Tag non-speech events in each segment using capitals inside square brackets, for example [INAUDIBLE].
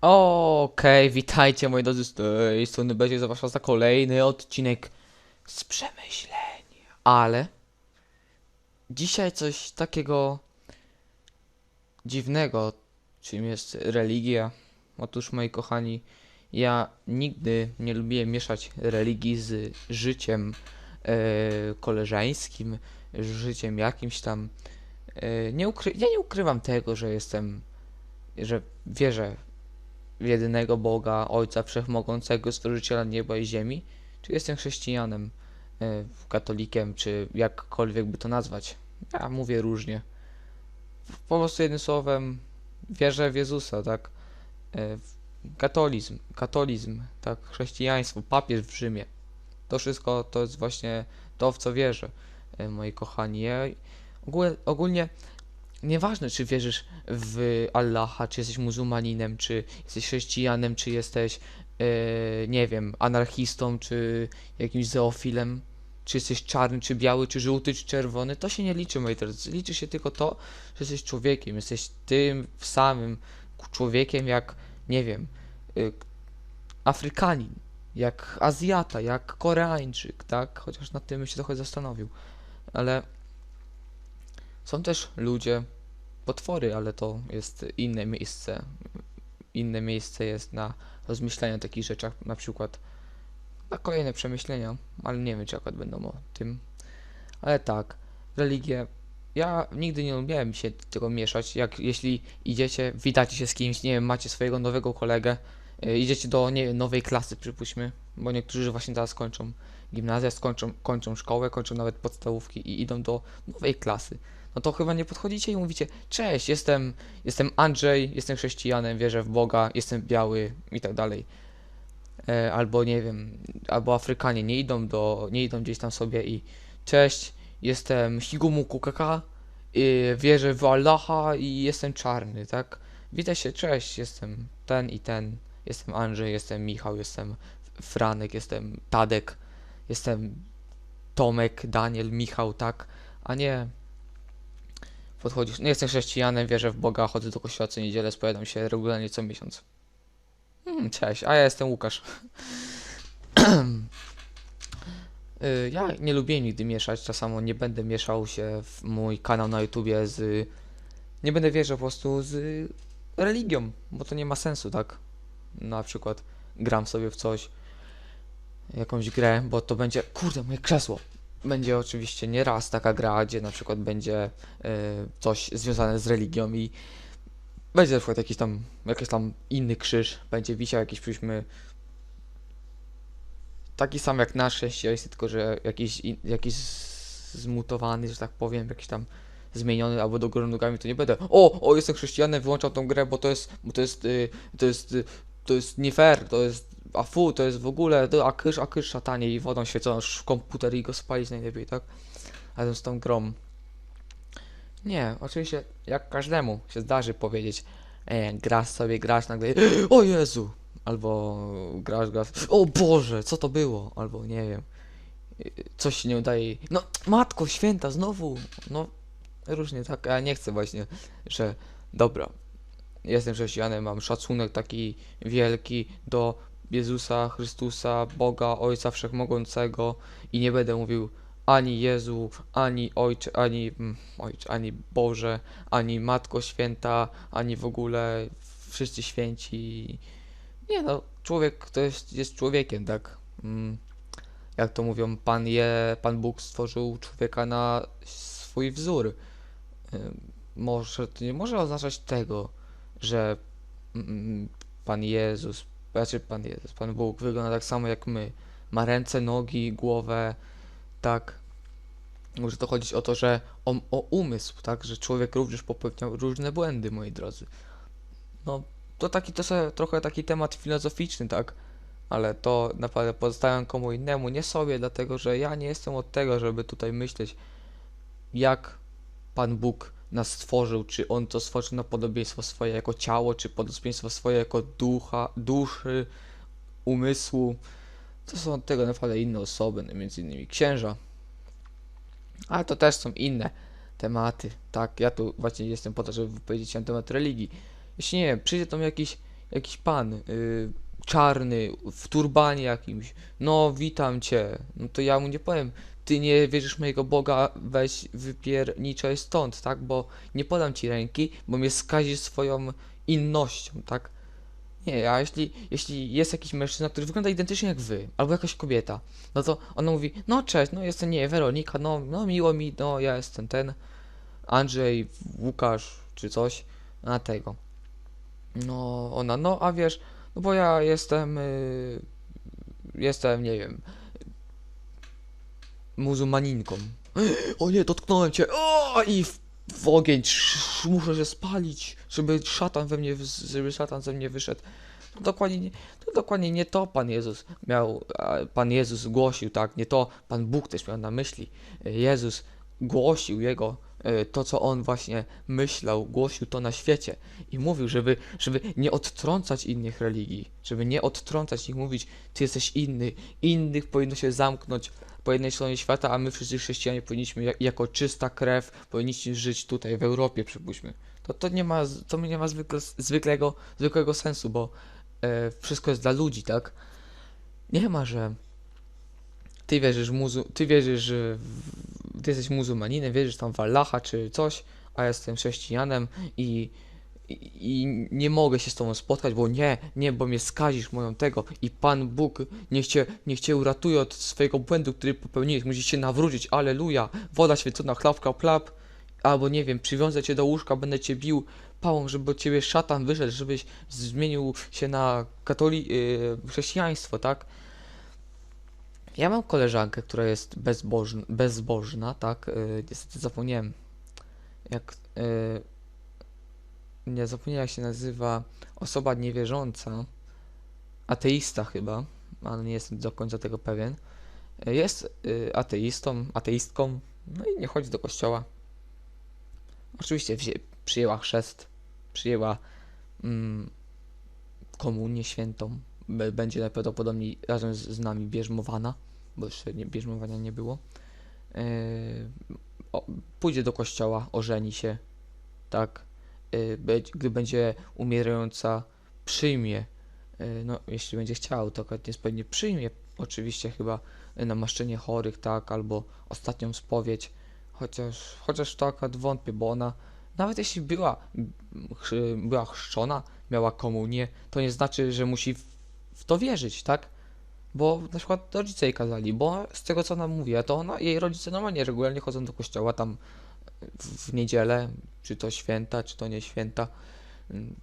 Okej, witajcie moi drodzy z tej strony będzie zapraszam za kolejny odcinek z przemyśleń. Ale dzisiaj coś takiego dziwnego, czym jest religia. Otóż moi kochani, ja nigdy nie lubiłem mieszać religii z życiem e, koleżeńskim, z życiem jakimś tam. E, nie ukry- ja nie ukrywam tego, że jestem, że wierzę w jedynego Boga, Ojca Wszechmogącego, Stworzyciela nieba i ziemi, czy jestem chrześcijanem, e, katolikiem, czy jakkolwiek by to nazwać. Ja mówię różnie. Po prostu jednym słowem wierzę w Jezusa, tak? E, Katolizm, katolizm, tak? Chrześcijaństwo, papież w Rzymie. To wszystko to jest właśnie to, w co wierzę, e, moi kochani. Ja ogólnie Nieważne, czy wierzysz w Allaha, czy jesteś muzułmaninem, czy jesteś chrześcijanem, czy jesteś, e, nie wiem, anarchistą, czy jakimś zoofilem, czy jesteś czarny, czy biały, czy żółty, czy czerwony, to się nie liczy, moi drodzy. Liczy się tylko to, że jesteś człowiekiem, jesteś tym samym człowiekiem jak, nie wiem, y, Afrykanin, jak Azjata, jak Koreańczyk, tak? Chociaż nad tym się trochę zastanowił. Ale są też ludzie, potwory, ale to jest inne miejsce. Inne miejsce jest na rozmyślanie o takich rzeczach, na przykład na kolejne przemyślenia, ale nie wiem, czy akurat będą o tym. Ale tak, religie. Ja nigdy nie lubiłem się tego mieszać. Jak jeśli idziecie, witacie się z kimś, nie wiem, macie swojego nowego kolegę, y, idziecie do nie nowej klasy, przypuśćmy, bo niektórzy właśnie teraz kończą gimnazja, skończą, kończą szkołę, kończą nawet podstawówki i idą do nowej klasy no to chyba nie podchodzicie i mówicie, cześć, jestem, jestem Andrzej, jestem chrześcijanem, wierzę w Boga, jestem biały i tak dalej. E, albo nie wiem, albo Afrykanie nie idą do, nie idą gdzieś tam sobie i cześć, jestem Higumuku Kaka, y, wierzę w Allaha i jestem czarny, tak? Witaj się, cześć, jestem ten i ten, jestem Andrzej, jestem Michał, jestem Franek, jestem Tadek, jestem Tomek, Daniel, Michał, tak? A nie, podchodzisz. Nie jestem chrześcijanem, wierzę w Boga, chodzę do kościoła co niedzielę, spowiadam się regularnie co miesiąc. Hmm, cześć, a ja jestem Łukasz. [CLEARS THROAT] Y, ja nie lubię nigdy mieszać, czasami nie będę mieszał się w mój kanał na YouTubie z... Nie będę wierzył po prostu z religią, bo to nie ma sensu, tak? Na przykład gram sobie w coś, jakąś grę, bo to będzie... Kurde, moje krzesło! Będzie oczywiście nie raz taka gra, gdzie na przykład będzie e, coś związane z religią i będzie na przykład jakiś tam, jakiś tam inny krzyż, będzie wisiał jakiś, przyjśmy taki sam jak nasz chrześcijaństwo, tylko że jakiś, jakiś zmutowany, że tak powiem, jakiś tam zmieniony albo do góry nogami, to nie będę o, o, jestem chrześcijanem, wyłączam tą grę, bo to jest, bo to jest, y, to jest, y, to jest nie fair, to jest a fu, to jest w ogóle, a kysz, a kysz szatanie i wodą świecą w komputer i go spalić najlepiej, tak? Razem z tą grą. Nie, oczywiście, jak każdemu się zdarzy powiedzieć, e, grasz sobie, grasz nagle, [GASPS] o Jezu! Albo grasz, grasz, o Boże, co to było? Albo nie wiem, coś się nie udaje, no Matko Święta, znowu, no różnie tak, ja nie chcę właśnie, że dobra, jestem chrześcijanem, mam szacunek taki wielki do Jezusa Chrystusa, Boga, Ojca Wszechmogącego i nie będę mówił ani Jezu, ani Ojcze, ani mm, Ojcze, ani Boże, ani Matko Święta, ani w ogóle wszyscy święci. Nie no, człowiek to jest, jest człowiekiem, tak? Mm, jak to mówią, Pan je, Pan Bóg stworzył człowieka na swój wzór. Może to nie może oznaczać tego, że mm, Pan Jezus, znaczy Pan Jezus, Pan Bóg wygląda tak samo jak my. Ma ręce, nogi, głowę, tak. Może to chodzić o to, że o, o umysł, tak, że człowiek również popełniał różne błędy, moi drodzy. No, to taki to sobie, trochę taki temat filozoficzny, tak, ale to naprawdę pozostawiam komu innemu, nie sobie, dlatego że ja nie jestem od tego, żeby tutaj myśleć, jak Pan Bóg nas stworzył, czy On to stworzył na podobieństwo swoje jako ciało, czy podobieństwo swoje jako ducha, duszy, umysłu. To są tego naprawdę inne osoby, no, między innymi księża. Ale to też są inne tematy, tak? Ja tu właśnie jestem po to, żeby wypowiedzieć się na temat religii. Jeśli nie wiem, przyjdzie tam jakiś jakiś pan, y, czarny, w turbanie jakimś, no witam cię, no to ja mu nie powiem, ty nie wierzysz mojego Boga, weź wypierniczaj stąd, tak, bo nie podam ci ręki, bo mnie skazisz swoją innością, tak. Nie, a jeśli, jeśli jest jakiś mężczyzna, który wygląda identycznie jak wy, albo jakaś kobieta, no to ona mówi, no cześć, no jestem, nie, Weronika, no, no miło mi, no ja jestem ten, Andrzej, Łukasz, czy coś, a tego. No, ona, no, a wiesz, no bo ja jestem, y, jestem, nie wiem, muzułmaninką. [GASPS] O nie, dotknąłem cię, o, i w, w ogień, muszę się spalić, żeby szatan we mnie, żeby szatan ze mnie wyszedł. To dokładnie, nie, to dokładnie nie to Pan Jezus miał, Pan Jezus głosił, tak, nie to Pan Bóg też miał na myśli. Jezus głosił Jego, e, to co On właśnie myślał, głosił to na świecie i mówił, żeby, żeby nie odtrącać innych religii, żeby nie odtrącać ich, mówić, Ty jesteś inny, innych powinno się zamknąć po jednej stronie świata, a my wszyscy chrześcijanie powinniśmy jak, jako czysta krew, powinniśmy żyć tutaj w Europie, przypuśćmy. To, to nie ma, to nie ma zwykle, zwykłego, zwykłego sensu, bo e, wszystko jest dla ludzi, tak? Nie ma, że ty wierzysz, muzu, ty wierzysz, że ty jesteś muzułmaninem, wierzysz tam w Allaha czy coś, a ja jestem chrześcijanem i, i, nie mogę się z tobą spotkać, bo nie, nie, bo mnie skazisz moją tego i Pan Bóg niech cię, niech cię uratuje od swojego błędu, który popełniłeś, musisz się nawrócić, aleluja, woda święcona, chlapka, plap, albo nie wiem, przywiązę cię do łóżka, będę cię bił. Pałą, żeby od ciebie szatan wyszedł, żebyś zmienił się na katoli, yy, chrześcijaństwo, tak? Ja mam koleżankę, która jest bezbożna, bezbożna tak? Yy, niestety zapomniałem, jak... Yy, nie zapomniałem, jak się nazywa osoba niewierząca, ateista chyba, ale nie jestem do końca tego pewien. Jest yy, ateistą, ateistką, no i nie chodzi do kościoła. Oczywiście wzię, przyjęła chrzest, przyjęła mm, komunię świętą, będzie najprawdopodobniej razem z, z nami bierzmowana, bo jeszcze nie, bierzmowania nie było. Yy, o, pójdzie do kościoła, ożeni się, tak. Być- gdy będzie umierająca, przyjmie, yy, no jeśli będzie chciał, to akurat jest pewnie przyjmie, oczywiście chyba namaszczenie chorych, tak, albo ostatnią spowiedź, chociaż, chociaż to akurat wątpię, bo ona, nawet jeśli była, była chrzczona, miała komunię, to nie znaczy, że musi w, to wierzyć, tak? Bo na przykład rodzice jej kazali, bo z tego co ona mówi, a to ona, jej rodzice normalnie regularnie chodzą do kościoła tam w, niedzielę, czy to święta, czy to nie święta. Mm,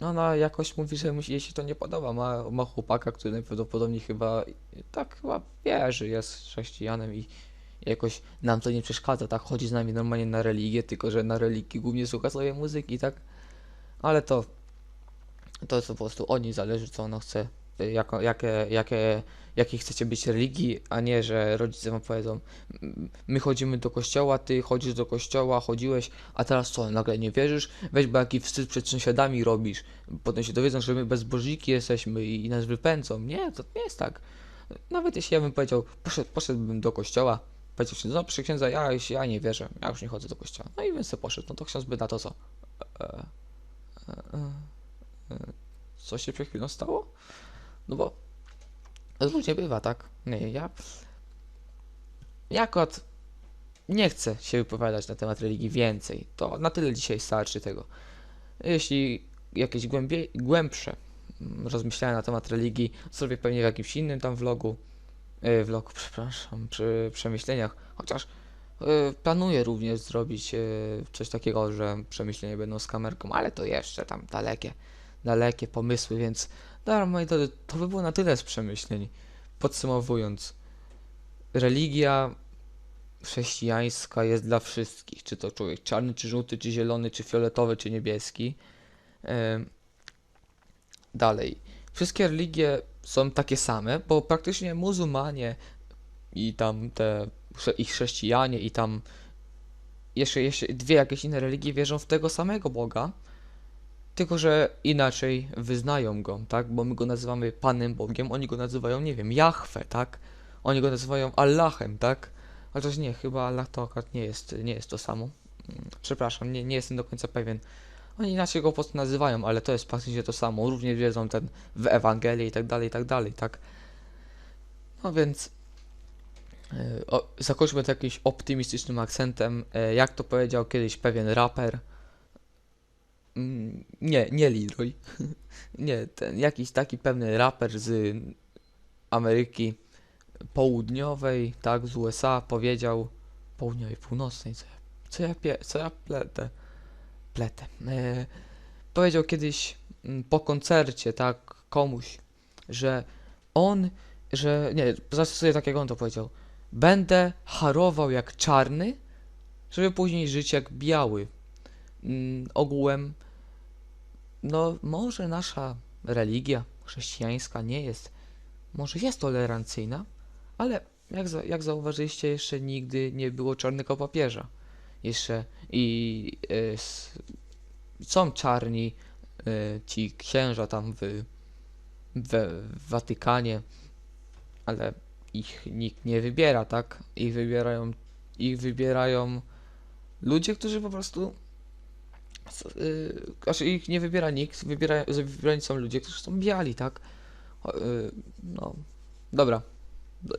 No ona jakoś mówi, że musi, jej się to nie podoba. Ma, ma chłopaka, który najprawdopodobniej chyba tak chyba wierzy, jest chrześcijanem i jakoś nam to nie przeszkadza, tak? Chodzi z nami normalnie na religię, tylko że na religii głównie słucha sobie muzyki, tak? Ale to to jest po prostu od niej zależy, co ona chce, y, jakie, jakie, jakiej chcecie być religii, a nie, że rodzice wam powiedzą, "M- my chodzimy do kościoła, ty chodzisz do kościoła, chodziłeś, a teraz co, nagle nie wierzysz? Weź, bo jaki wstyd przed sąsiadami robisz. Potem się dowiedzą, że my bezbożniki jesteśmy i, nas wypędzą. Nie, to nie jest tak. Nawet jeśli ja bym powiedział, poszedł, poszedłbym do kościoła, powiedział ksiądz, no proszę księdza, ja, ja nie wierzę, ja już nie chodzę do kościoła. No i bym sobie poszedł, no to ksiądz by na to co? E, e, e, e, co się przed chwilą stało? No bo różnie bywa, tak? Nie, ja. Ja akurat nie chcę się wypowiadać na temat religii więcej. To na tyle dzisiaj starczy tego. Jeśli jakieś głębie, głębsze mm, rozmyślania na temat religii zrobię pewnie w jakimś innym tam vlogu. Yy, vlogu, [LAUGHS] przepraszam, przy przemyśleniach. Chociaż yy, planuję również zrobić yy, coś takiego, że przemyślenia będą z kamerką, ale to jeszcze tam dalekie, dalekie pomysły, więc Dobra, moi drodzy, to by było na tyle z przemyśleń. Podsumowując, religia chrześcijańska jest dla wszystkich, czy to człowiek czarny, czy żółty, czy zielony, czy fioletowy, czy niebieski. Dalej, wszystkie religie są takie same, bo praktycznie muzułmanie i tam te i chrześcijanie i tam jeszcze, jeszcze dwie jakieś inne religie wierzą w tego samego Boga, tylko, że inaczej wyznają go, tak? Bo my go nazywamy Panem Bogiem, oni go nazywają, nie wiem, Jahwe, tak? Oni go nazywają Allahem, tak? Chociaż nie, chyba Allah to akurat nie jest, nie jest to samo. Mm, Przepraszam, nie, nie jestem do końca pewien. Oni inaczej go po prostu nazywają, ale to jest praktycznie to samo. Również wierzą ten w Ewangelię i tak dalej, i tak dalej, tak? No więc e, o, zakończmy to jakimś optymistycznym akcentem. E, jak to powiedział kiedyś pewien raper. Mm, nie, nie Leroy. [LAUGHS] nie, ten jakiś taki pewny raper z Ameryki Południowej, tak, z USA powiedział Południowej, Północnej, co ja, co ja, pie, co ja pletę, pletę. E, powiedział kiedyś mm, po koncercie, tak, komuś, że on, że, nie, zastosuję tak jak on to powiedział, będę harował jak czarny, żeby później żyć jak biały. Mm, ogółem, no może nasza religia chrześcijańska nie jest, może jest tolerancyjna, ale jak, jak zauważyliście, jeszcze nigdy nie było czarnego papieża. Jeszcze i s, są czarni e, ci księża tam w, we w Watykanie, ale ich nikt nie wybiera, tak? Ich wybierają, ich wybierają ludzie, którzy po prostu y, znaczy ich nie wybiera nikt, wybiera, wybierani są ludzie, którzy są biali, tak? Y, no, dobra,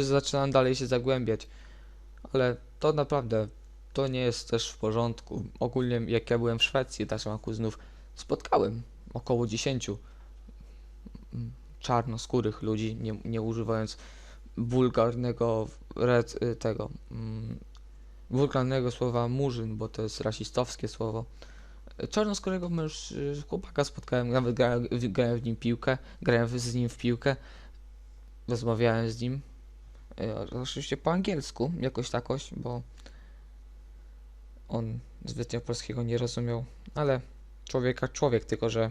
zaczynam dalej się zagłębiać, ale to naprawdę, to nie jest też w porządku. Ogólnie jak ja byłem w Szwecji, też mam kuzynów, spotkałem około 10 mm, czarnoskórych ludzi, nie, nie używając wulgarnego red, y, tego mm, wulgarnego słowa murzyn, bo to jest rasistowskie słowo. Czarnoskórego męż, y, chłopaka spotkałem, nawet grałem, grałem w nim piłkę, grałem z nim w piłkę, rozmawiałem z nim, e, oczywiście po angielsku, jakoś takoś, bo on zbytnio polskiego nie rozumiał, ale człowieka człowiek, tylko że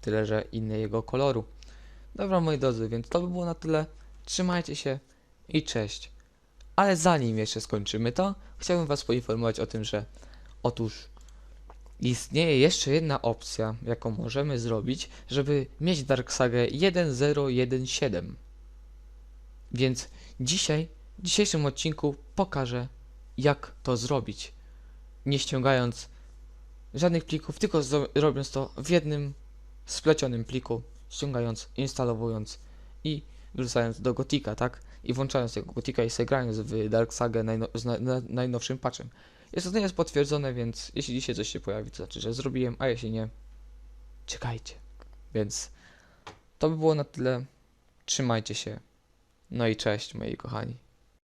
tyle, że inny jego koloru. Dobra, moi drodzy, więc to by było na tyle. Trzymajcie się i cześć. Ale zanim jeszcze skończymy to, chciałbym Was poinformować o tym, że otóż istnieje jeszcze jedna opcja, jaką możemy zrobić, żeby mieć Dark Saga 1017. Więc dzisiaj, w dzisiejszym odcinku pokażę, jak to zrobić. Nie ściągając żadnych plików, tylko robiąc to w jednym splecionym pliku, ściągając, instalowując i wrzucając do Gotika, tak? I włączając tego Gotika i sobie w Dark Saga najno- z na- najnowszym patchem. Jest to jest potwierdzone, więc jeśli dzisiaj coś się pojawi, to znaczy, że zrobiłem, a jeśli nie, czekajcie. Więc to by było na tyle. Trzymajcie się. No i cześć, moi kochani.